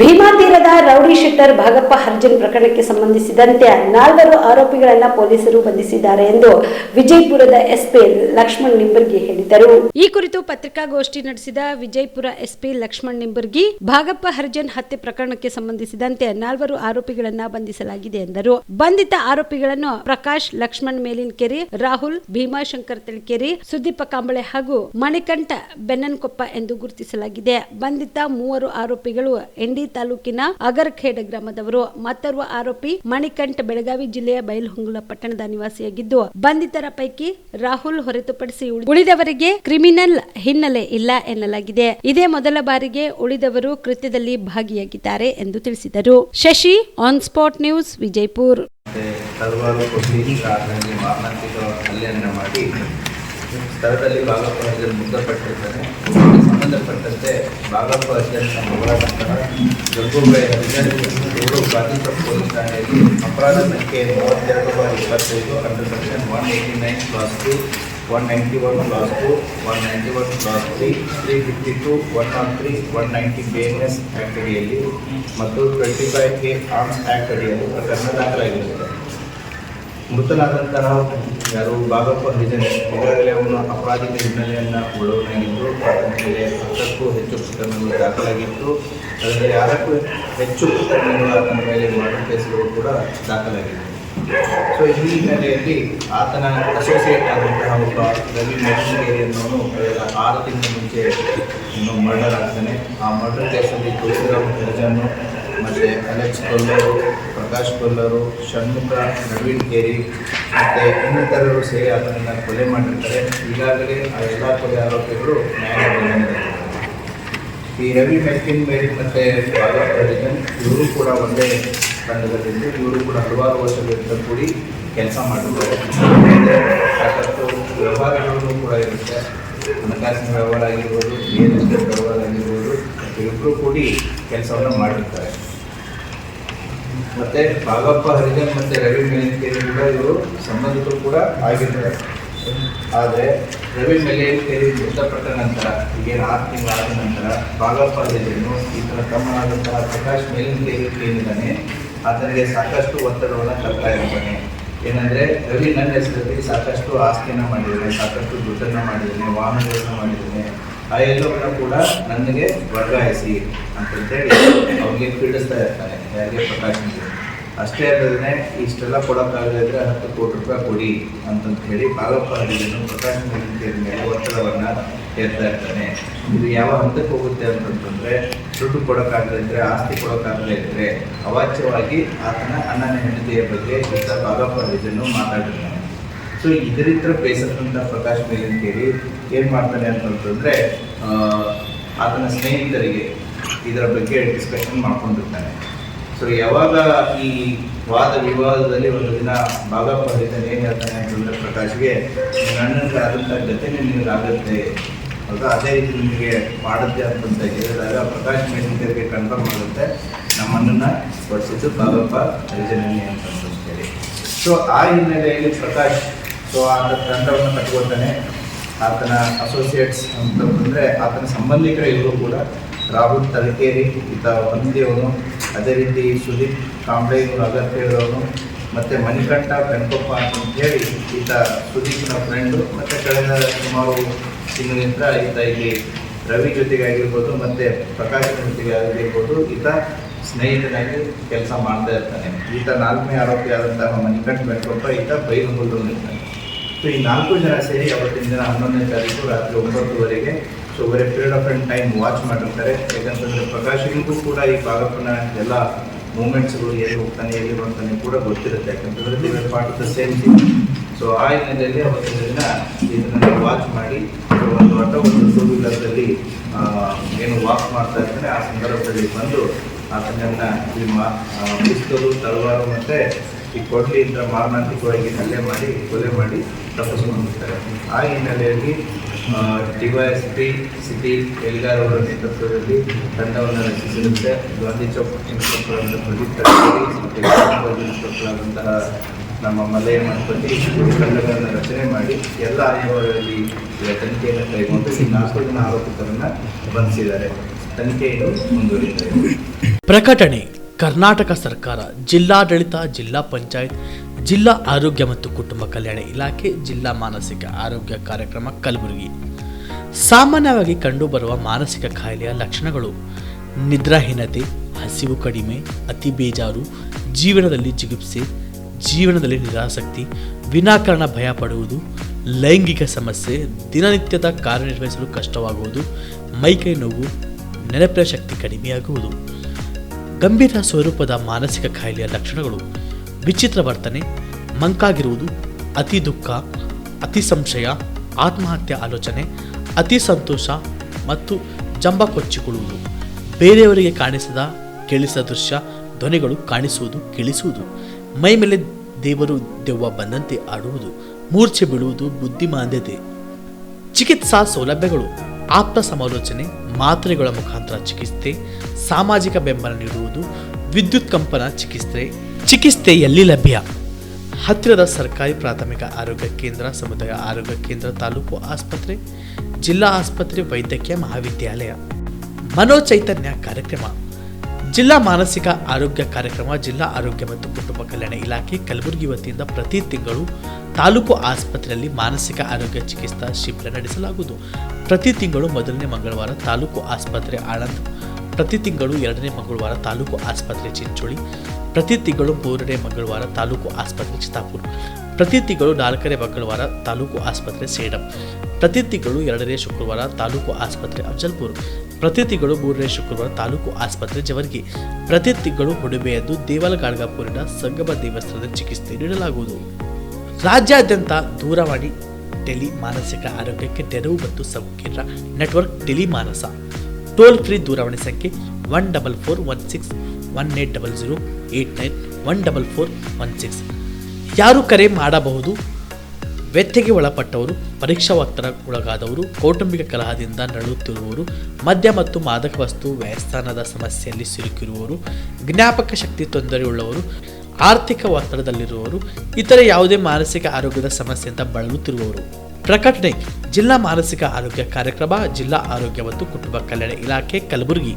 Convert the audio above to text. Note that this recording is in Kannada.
भीमा ರೌಡಿ ಶೀಟರ್ ಭಾಗಪ್ಪ ಹರ್ಜನ್ ಪ್ರಕರಣಕ್ಕೆ ಸಂಬಂಧಿಸಿದಂತೆ ನಾಲ್ವರು ಆರೋಪಿಗಳನ್ನ ಪೊಲೀಸರು ಬಂಧಿಸಿದ್ದಾರೆ ಎಂದು ವಿಜಯಪುರದ ಎಸ್ಪಿ ಲಕ್ಷ್ಮಣ್ ನಿಂಬರ್ಗಿ ಹೇಳಿದರು. ಈ ಕುರಿತು ಪತ್ರಿಕಾಗೋಷ್ಠಿ ನಡೆಸಿದ ವಿಜಯಪುರ ಎಸ್ಪಿ ಲಕ್ಷ್ಮಣ್ ನಿಂಬರ್ಗಿ, ಭಾಗಪ್ಪ ಹರ್ಜನ್ ಹತ್ಯೆ ಪ್ರಕರಣಕ್ಕೆ ಸಂಬಂಧಿಸಿದಂತೆ ನಾಲ್ವರು ಆರೋಪಿಗಳನ್ನ ಬಂಧಿಸಲಾಗಿದೆ ಎಂದರು. ಬಂಧಿತ ಆರೋಪಿಗಳನ್ನು ಪ್ರಕಾಶ್, ಲಕ್ಷ್ಮಣ್ ಮೇಲಿನಕೆರೆ, ರಾಹುಲ್, ಭೀಮಾಶಂಕರ್ ತಳಿಕೆರೆ, ಸುದೀಪ ಕಾಂಬಳೆ ಹಾಗೂ ಮಣಿಕಂಠ ಬೆನ್ನನ್ಕೊಪ್ಪ ಎಂದು ಗುರುತಿಸಲಾಗಿದೆ. ಬಂಧಿತ ಮೂವರು ಆರೋಪಿಗಳು ಎಂಡಿ ತಾಲೂಕಿನ ಅಗರ್ಖೇಡ್ ಗ್ರಾಮದವರು, ಮತ್ತೋರ್ವ ಆರೋಪಿ ಮಣಿಕಂಠ ಬೆಳಗಾವಿ ಜಿಲ್ಲೆಯ ಬೈಲಹೊಂಗಲ ಪಟ್ಟಣದ ನಿವಾಸಿಯಾಗಿದ್ದು, ಬಂಧಿತರ ಪೈಕಿ ರಾಹುಲ್ ಹೊರತುಪಡಿಸಿ ಉಳಿ- ಉಳಿದವರಿಗೆ ಕ್ರಿಮಿನಲ್ ಹಿನ್ನೆಲೆ ಇಲ್ಲ ಎನ್ನಲಾಗಿದೆ. ಇದೇ ಮೊದಲ ಬಾರಿಗೆ ಉಳಿದವರು ಕೃತ್ಯದಲ್ಲಿ ಭಾಗಿಯಾಗಿದ್ದಾರೆ ಎಂದು ತಿಳಿಸಿದರು. Shashi on spot news Vijayapur. ಮಾಡಿ ಸ್ಥಳದಲ್ಲಿ ಸಂಬಂಧಪಟ್ಟಂತೆ ಬಾಗಪ್ಪ ಇವರು ಬಾದಿಪುರ ಪೊಲೀಸ್ ಠಾಣೆಯಲ್ಲಿ ಅಪರಾಧ ಸಂಖ್ಯೆ ಮೂವತ್ತೆರಡು ಬಾರಿ ಇಪ್ಪತ್ತೈದು under section one eighty nine class two one ninety one class two one ninety one class three three fifty two one not three one ninety B N S act ಅಡಿಯಲ್ಲಿ ಮತ್ತು twenty five K arms act ಅಡಿಯಲ್ಲಿ ಪ್ರಕರಣ ದಾಖಲಾಗಿರುತ್ತದೆ ಮೃತನಾದಂತಹ ಯಾರು ಭಾಗಪ್ಪ ಹರಿಜನ್ ಈಗಾಗಲೇ ಅವನು ಅಪರಾಧಿಕ ಹಿನ್ನೆಲೆಯನ್ನು ಉಳ್ಳವನಾಗಿದ್ದು ಅದರ ಮೇಲೆ ಹತ್ತಕ್ಕೂ ಹೆಚ್ಚು ಪ್ರಕರಣಗಳು ದಾಖಲಾಗಿತ್ತು. ಅದರಲ್ಲಿ ಆರಕ್ಕೂ ಹೆಚ್ಚು ಪ್ರಕರಣಗಳು ಆತನ ಮೇಲೆ ಮರ್ಡರ್ ಕೇಸ್ಗಳು ಕೂಡ ದಾಖಲಾಗಿದೆ ಸೊ ಈ ಹಿನ್ನೆಲೆಯಲ್ಲಿ ಆತನ ಅಸೋಸಿಯೇಟ್ ಆದಂತಹ ಒಬ್ಬ ರವಿ ಮೆಣಸಿನಗೇರಿ ಅನ್ನೋನು ಆರು ತಿಂಗಳ ಮುಂಚೆ ಇನ್ನು ಮರ್ಡರ್ ಆಗ್ತಾನೆ. ಆ ಮರ್ಡರ್ ಕೇಸಲ್ಲಿ ತುಳಸಿರಾಮ್ ಹರಿಜನ್ನು ಮತ್ತು ಅಲೆಕ್ಸ್ ಕೊಲ್ಲರು ಪ್ರಕಾಶ್ ಕೊಲ್ಲರು ಷಣ್ಮುಖ, ನವೀನ್ ಕೇರಿ ಮತ್ತು ಇನ್ನಿತರರು ಸೇರಿ ಆತನನ್ನು ಕೊಲೆ ಮಾಡಿರ್ತಾರೆ. ಈಗಾಗಲೇ ಆ ಎಲ್ಲ ಕೊಲೆ ಆರೋಪಿಗಳು ನ್ಯಾಯ ಬಂಧನದಲ್ಲಿದ್ದಾರೆ ಈ ರವಿ ಮೆಕ್ಕಿನ್ ಮೇರಿ ಮತ್ತು ಬಾಲಾ ಪ್ರಜನ್ ಇವರು ಕೂಡ ಒಂದೇ ತಂಡದಲ್ಲಿದ್ದು ಇವರು ಕೂಡ ಹಲವಾರು ವರ್ಷಗಳಿಂದ ಕೂಡಿ ಕೆಲಸ ಮಾಡಿದ್ದಾರೆ ಸಾಕಷ್ಟು ವ್ಯವಹಾರಗಳನ್ನು ಕೂಡ ಇರುತ್ತೆ. ಹಣಕಾಸಿನ ವ್ಯವಹಾರ ಆಗಿರ್ಬೋದು ರಿಯಲ್ ಎಸ್ಟೇಟ್ ವ್ಯವಹಾರ ಆಗಿರ್ಬೋದು ಇವರಿಬ್ಬರು ಕೂಡಿ ಕೆಲಸವನ್ನು ಮಾಡಿರ್ತಾರೆ ಮತ್ತೆ ಭಾಗಪ್ಪ ಹರಿಜನ್ ಮತ್ತೆ ರವಿ ಮೇಲಿಕೇರಿ ಕೂಡ ಇವರು ಸಂಬಂಧಿಕರು ಕೂಡ ಆಗಿದ್ದಾರೆ. ಆದರೆ ರವಿ ಮೇಲಿಕೇರಿ ಮೃತಪಟ್ಟ ನಂತರ ಈಗೇನು ಆರು ತಿಂಗಳಾದ ನಂತರ ಭಾಗಪ್ಪ ಈ ಈತನ ತಮ್ಮನಾದಂತಹ ಪ್ರಕಾಶ್ ಮೇಲಿನಕೇರಿ ಏನಿದ್ದಾನೆ, ಆತನಿಗೆ ಸಾಕಷ್ಟು ಒತ್ತಡವನ್ನು ತರ್ತಾ ಇರ್ತಾನೆ ಏನಂದ್ರೆ, ರವಿ ನನ್ನ ಹೆಸರಲ್ಲಿ ಸಾಕಷ್ಟು ಆಸ್ತಿಯನ್ನು ಮಾಡಿದ್ದಾನೆ, ಸಾಕಷ್ಟು ದುಡ್ಡನ್ನು ಮಾಡಿದ್ದಾನೆ, ವಾಹನಗಳನ್ನು ಮಾಡಿದ್ದಾನೆ. ಆ ಎಲ್ಲವನ್ನ ಕೂಡ ನನಗೆ ವರ್ಗಾಯಿಸಿ ಅಂತಂತೇಳಿ ಅವನಿಗೆ ಪೀಡಿಸ್ತಾ ಇರ್ತಾನೆ, ಯಾರಿಗೆ ಪ್ರಕಾಶ್ ಅಷ್ಟೇ ಅಲ್ಲದೆ ಇಷ್ಟೆಲ್ಲ ಕೊಡೋಕ್ಕಾಗದಿದ್ರೆ ಹತ್ತು ಕೋಟಿ ರೂಪಾಯಿ ಕೊಡಿ ಅಂತಂತ ಹೇಳಿ ಬಾಲಪ್ಪ ಹಳ್ಳಿಯನ್ನು ಪ್ರಕಾಶ್ ಮೇಲೆ ಒತ್ತಡವನ್ನು ಹೇರ್ತಾ ಇರ್ತಾನೆ. ಇದು ಯಾವ ಹಂತಕ್ಕೆ ಹೋಗುತ್ತೆ ಅಂತಂತಂದ್ರೆ ದುಡ್ಡು ಕೊಡೋಕ್ಕಾಗದಿದ್ರೆ ಆಸ್ತಿ ಕೊಡೋಕ್ಕಾಗದೇ ಇದ್ರೆ ಅವಾಚ್ಯವಾಗಿ ಆತನ ಅಣ್ಣನ ಹೆಂಡತಿಯ ಬಗ್ಗೆ ಈತ ಭಾಗಪ್ಪ ಹಳ್ಳಿಯನ್ನು ಮಾತಾಡಿರ್ತಾನೆ. ಸೊ ಇದರಿಂದ ಬೇಸತ್ತಂತ ಪ್ರಕಾಶ್ ಮೇಲಿಂಕೇರಿ ಏನು ಮಾಡ್ತಾನೆ ಅಂತಂತಂದರೆ ಆತನ ಸ್ನೇಹಿತರಿಗೆ ಇದರ ಬಗ್ಗೆ ಡಿಸ್ಕಷನ್ ಮಾಡ್ಕೊಂಡಿರ್ತಾನೆ. ಸೊ ಯಾವಾಗ ಈ ವಾದ ವಿವಾದದಲ್ಲಿ ಒಂದು ದಿನ ಭಾಗಪ್ಪ ಹರಿತಾನೆ ಏನು ಹೇಳ್ತಾನೆ ಅಂತಂದ್ರೆ, ಪ್ರಕಾಶ್ಗೆ, ನನ್ನಂಗೆ ಆದಂಥ ಜೊತೆನೇ ಆಗುತ್ತೆ ಹೌದಾ ಅದೇ ರೀತಿ ನಿಮಗೆ ಮಾಡುತ್ತೆ ಅಂತಂತ ಹೇಳಿದಾಗ ಪ್ರಕಾಶ್ ಮೇಲಿಂಕರಿಗೆ ಕನ್ಫರ್ಮ್ ಆಗುತ್ತೆ ನಮ್ಮನ್ನ ಬಡಿಸಿದ್ದು ಭಾಗಪ್ಪ ಹರಿಜನನಿ ಅಂತಂತ ಹೇಳಿ ಸೊ ಆ ಹಿನ್ನೆಲೆಯಲ್ಲಿ ಪ್ರಕಾಶ್ ಸೊ ಆತ ತಂಡವನ್ನು ಕಟ್ಕೊಳ್ತಾನೆ ಆತನ ಅಸೋಸಿಯೇಟ್ಸ್ ಅಂತ ಬಂದರೆ ಆತನ ಸಂಬಂಧಿಕರು ಎಲ್ಲರೂ ಕೂಡ ರಾಹುಲ್ ತಲಕೇರಿ ಈತ ಹೊಂದಿಯವನು ಅದೇ ರೀತಿ ಸುದೀಪ್ ಕಾಂಬ್ಳೆ ಇವರು ಅಗತ್ಯದವನು ಮತ್ತು ಮಣಿಕಂಠ ಬೆನ್ಕೊಪ್ಪ ಅಂತ ಹೇಳಿ ಈತ ಸುದೀಪ್ನ ಫ್ರೆಂಡು ಮತ್ತು ಕಳೆದ ಸುಮಾರು ತಿಂಗಳಿಂದ ಈತ ಇಲ್ಲಿ ರವಿ ಜೊತೆಗೆ ಆಗಿರ್ಬೋದು, ಮತ್ತು ಪ್ರಕಾಶನ ಜೊತೆಗೆ ಆಗಿರ್ಬೋದು, ಈತ ಸ್ನೇಹಿತನಾಗಿ ಕೆಲಸ ಮಾಡ್ತಾ ಇರ್ತಾನೆ. ಈತ ನಾಲ್ಕನೇ ಆರೋಪಿ ಆದಂತಹ ಮಣಿಕಂಠ ಬೆನ್ಕೊಪ್ಪ ಈತ ಬೈಲು ಇರ್ತಾನೆ ಸೊ ಈ ನಾಲ್ಕು ಜನ ಸೇರಿ ಅವತ್ತಿನ ದಿನ ಹನ್ನೊಂದನೇ ತಾರೀಕು ರಾತ್ರಿ ಒಂಬತ್ತುವರೆಗೆ ಸೊ ಒಬ್ಬರೇ ಪೀರಿಯಡ್ ಆಫ್ ಟೈಮ್ ವಾಚ್ ಮಾಡಿರ್ತಾರೆ. ಯಾಕಂತಂದ್ರೆ ಪ್ರಕಾಶಿಗೂ ಕೂಡ ಈ ಭಾಗಪ್ಪನ ಎಲ್ಲ ಮೂಮೆಂಟ್ಸ್ಗಳು ಎಲ್ಲಿ ಹೋಗ್ತಾನೆ, ಎಲ್ಲಿ ಬರ್ತಾನೆ ಕೂಡ ಗೊತ್ತಿರುತ್ತೆ. ಯಾಕಂತಂದ್ರೆ they're part of the same thing so ಆ ಹಿನ್ನೆಲೆಯಲ್ಲಿ ಅವತ್ತಿನ ದಿನ ಇದನ್ನು ವಾಚ್ ಮಾಡಿ ಒಂದು ಆಟೋ ಒಂದು ಟೂ ವೀಲರ್ದಲ್ಲಿ ಏನು ವಾಕ್ ಮಾಡ್ತಾ ಇರ್ತಾನೆ. ಆ ಸಂದರ್ಭದಲ್ಲಿ ಬಂದು ಆತನನ್ನು ನಿಮ್ಮ ಪಿಸ್ತೂಲು ತಲವಾರು ಮತ್ತೆ ಈ ಕೊಡ್ಲಿಯಿಂದ ಮಾರಣಾಂತಿಕವಾಗಿ ಹಲ್ಲೆ ಮಾಡಿ, ಕೊಲೆ ಮಾಡಿ ತಪ್ಪಿಸ್ಕೊಂಡಿರ್ತಾರೆ ಆ ಹಿನ್ನೆಲೆಯಲ್ಲಿ ಡಿವೈಎಸ್ ಪಿ, ಸಿಟಿ ಎಲ್ಗಾರ್ ಅವರ ನೇತೃತ್ವದಲ್ಲಿ ತಂಡವನ್ನು ರಚಿಸಿರುತ್ತೆ. ಗಾಂಧಿ ಚೌಕ್ ಇನ್ಸ್ಪೆಕ್ಟರ್ ಪ್ರದೀಪ್ ಇನ್ಸ್ಪೆಕ್ಟರ್ ನಮ್ಮ ಮಲೆಯ ಮಠದಲ್ಲಿ ತಂಡಗಳನ್ನು ರಚನೆ ಮಾಡಿ ಎಲ್ಲ ಆಯೋಗಗಳಲ್ಲಿ ತನಿಖೆಯನ್ನು ಕೈಗೊಂಡು ನಾಲ್ಕು ಜನ ಆರೋಪಿತರನ್ನು ಬಂಧಿಸಿದ್ದಾರೆ. ತನಿಖೆಯನ್ನು ಇದು ಪ್ರಕಟಣೆ. ಕರ್ನಾಟಕ ಸರ್ಕಾರ, ಜಿಲ್ಲಾಡಳಿತ, ಜಿಲ್ಲಾ ಪಂಚಾಯತ್, ಜಿಲ್ಲಾ ಆರೋಗ್ಯ ಮತ್ತು ಕುಟುಂಬ ಕಲ್ಯಾಣ ಇಲಾಖೆ, ಜಿಲ್ಲಾ ಮಾನಸಿಕ ಆರೋಗ್ಯ ಕಾರ್ಯಕ್ರಮ ಕಲಬುರಗಿ. ಸಾಮಾನ್ಯವಾಗಿ ಕಂಡುಬರುವ ಮಾನಸಿಕ ಕಾಯಿಲೆಯ ಲಕ್ಷಣಗಳು ನಿದ್ರಾಹೀನತೆ, ಹಸಿವು ಕಡಿಮೆ, ಅತಿ ಬೇಜಾರು, ಜೀವನದಲ್ಲಿ ಜಿಗುಪ್ಸೆ ಜೀವನದಲ್ಲಿ ನಿರಾಸಕ್ತಿ, ವಿನಾಕಾರಣ ಭಯ ಪಡುವುದು, ಲೈಂಗಿಕ ಸಮಸ್ಯೆ, ದಿನನಿತ್ಯದ ಕಾರ್ಯನಿರ್ವಹಿಸಲು ಕಷ್ಟವಾಗುವುದು, ಮೈಕೈ ನೋವು, ನೆನಪಿನ ಶಕ್ತಿ ಕಡಿಮೆಯಾಗುವುದು. ಗಂಭೀರ ಸ್ವರೂಪದ ಮಾನಸಿಕ ಕಾಯಿಲೆಯ ಲಕ್ಷಣಗಳು, ವಿಚಿತ್ರ ವರ್ತನೆ, ಮಂಕಾಗಿರುವುದು, ಅತಿ ದುಃಖ, ಅತಿ ಸಂಶಯ, ಆತ್ಮಹತ್ಯೆ ಆಲೋಚನೆ, ಅತಿ ಸಂತೋಷ ಮತ್ತು ಜಂಬ ಕೊಚ್ಚಿಕೊಳ್ಳುವುದು ಬೇರೆಯವರಿಗೆ ಕಾಣಿಸದ, ಕೇಳಿಸದ ದೃಶ್ಯ, ಧ್ವನಿಗಳು ಕಾಣಿಸುವುದು, ಕೇಳಿಸುವುದು. ಮೈ ಮೇಲೆ ದೇವರು ದೆವ್ವ ಬಂದಂತೆ ಆಡುವುದು. ಮೂರ್ಛೆ ಬೀಳುವುದು, ಬುದ್ಧಿಮಾಂದ್ಯತೆ. ಚಿಕಿತ್ಸಾ ಸೌಲಭ್ಯಗಳು. ಆಪ್ತ ಸಮಾಲೋಚನೆ, ಮಾತ್ರೆಗಳ ಮುಖಾಂತರ ಚಿಕಿತ್ಸೆ, ಸಾಮಾಜಿಕ ಬೆಂಬಲ ನೀಡುವುದು, ವಿದ್ಯುತ್ ಕಂಪನ ಚಿಕಿತ್ಸೆ ಚಿಕಿತ್ಸೆ ಎಲ್ಲಿ ಲಭ್ಯ? ಹತ್ತಿರದ ಸರ್ಕಾರಿ ಪ್ರಾಥಮಿಕ ಆರೋಗ್ಯ ಕೇಂದ್ರ, ಸಮುದಾಯ ಆರೋಗ್ಯ ಕೇಂದ್ರ, ತಾಲೂಕು ಆಸ್ಪತ್ರೆ, ಜಿಲ್ಲಾ ಆಸ್ಪತ್ರೆ, ವೈದ್ಯಕೀಯ ಮಹಾವಿದ್ಯಾಲಯ. ಮನೋಚೈತನ್ಯ ಕಾರ್ಯಕ್ರಮ. ಜಿಲ್ಲಾ ಮಾನಸಿಕ ಆರೋಗ್ಯ ಕಾರ್ಯಕ್ರಮ, ಜಿಲ್ಲಾ ಆರೋಗ್ಯ ಮತ್ತು ಕುಟುಂಬ ಕಲ್ಯಾಣ ಇಲಾಖೆ ಕಲಬುರಗಿ ವತಿಯಿಂದ ಪ್ರತಿ ತಿಂಗಳು ತಾಲೂಕು ಆಸ್ಪತ್ರೆಯಲ್ಲಿ ಮಾನಸಿಕ ಆರೋಗ್ಯ ಚಿಕಿತ್ಸಾ ಶಿಬಿರ ನಡೆಸಲಾಗುವುದು. ಪ್ರತಿ ತಿಂಗಳು ಮೊದಲನೇ ಮಂಗಳವಾರ ತಾಲೂಕು ಆಸ್ಪತ್ರೆ ಆಳಂದ್. ಪ್ರತಿ ತಿಂಗಳು ಎರಡನೇ ಮಂಗಳವಾರ ತಾಲೂಕು ಆಸ್ಪತ್ರೆ ಚಿಂಚೋಳಿ. ಪ್ರತಿ ತಿಂಗಳು ಮೂರನೇ ಮಂಗಳವಾರ ತಾಲೂಕು ಆಸ್ಪತ್ರೆ ಚಿತ್ತಾಪುರ. ಪ್ರತಿ ತಿಂಗಳು ನಾಲ್ಕನೇ ಮಂಗಳವಾರ ತಾಲೂಕು ಆಸ್ಪತ್ರೆ ಸೇಡಂ. ಪ್ರತಿ ತಿಂಗಳು ಎರಡನೇ ಶುಕ್ರವಾರ ತಾಲೂಕು ಆಸ್ಪತ್ರೆ ಅಫಜಲ್ಪುರ್. ಪ್ರತಿ ತಿಂಗಳು ಮೂರನೇ ಶುಕ್ರವಾರ ತಾಲೂಕು ಆಸ್ಪತ್ರೆ ಜವರ್ಗಿ. ಪ್ರತಿ ತಿಂಗಳು ಹುಡುಬೆಯದ್ದು ದೇವಾಲಗಾಡ್ಗಾಪುರಿನ ಸಂಗಮ ದೇವಸ್ಥಾನದ ಚಿಕಿತ್ಸೆ ನೀಡಲಾಗುವುದು. ರಾಜ್ಯಾದ್ಯಂತ ದೂರವಾಣಿ, ಟೆಲಿ ಮಾನಸಿಕ ಆರೋಗ್ಯಕ್ಕೆ ತೆರವು ಮತ್ತು ಸಂಕೀರ್ಣ network tele Manas. Toll free ದೂರವಾಣಿ ಸಂಖ್ಯೆ one double four one six one eight double zero eight nine one double four one six. ಯಾರು ಕರೆ ಮಾಡಬಹುದು? ವ್ಯತ್ಯೆಗೆ ಒಳಪಟ್ಟವರು ಪರೀಕ್ಷಾ ಒಳಗಾದವರು ಕೌಟುಂಬಿಕ ಕಲಹದಿಂದ ನಡೆಯುತ್ತಿರುವವರು ಮದ್ಯ ಮತ್ತು ಮಾದಕ ವಸ್ತು ವ್ಯಯಸ್ಥಾನದ ಸಮಸ್ಯೆಯಲ್ಲಿ ಸಿಲುಕಿರುವವರು, ಜ್ಞಾಪಕ ಶಕ್ತಿ ತೊಂದರೆಯುಳ್ಳವರು ಆರ್ಥಿಕ ಒತ್ತಡದಲ್ಲಿರುವವರು, ಇತರೆ ಯಾವುದೇ ಮಾನಸಿಕ ಆರೋಗ್ಯದ ಸಮಸ್ಯೆಯಿಂದ ಬಳಲುತ್ತಿರುವವರು. ಪ್ರಕಟಣೆ, ಜಿಲ್ಲಾ ಮಾನಸಿಕ ಆರೋಗ್ಯ ಕಾರ್ಯಕ್ರಮ, ಜಿಲ್ಲಾ ಆರೋಗ್ಯ ಮತ್ತು ಕುಟುಂಬ ಕಲ್ಯಾಣ ಇಲಾಖೆ, ಕಲಬುರಗಿ.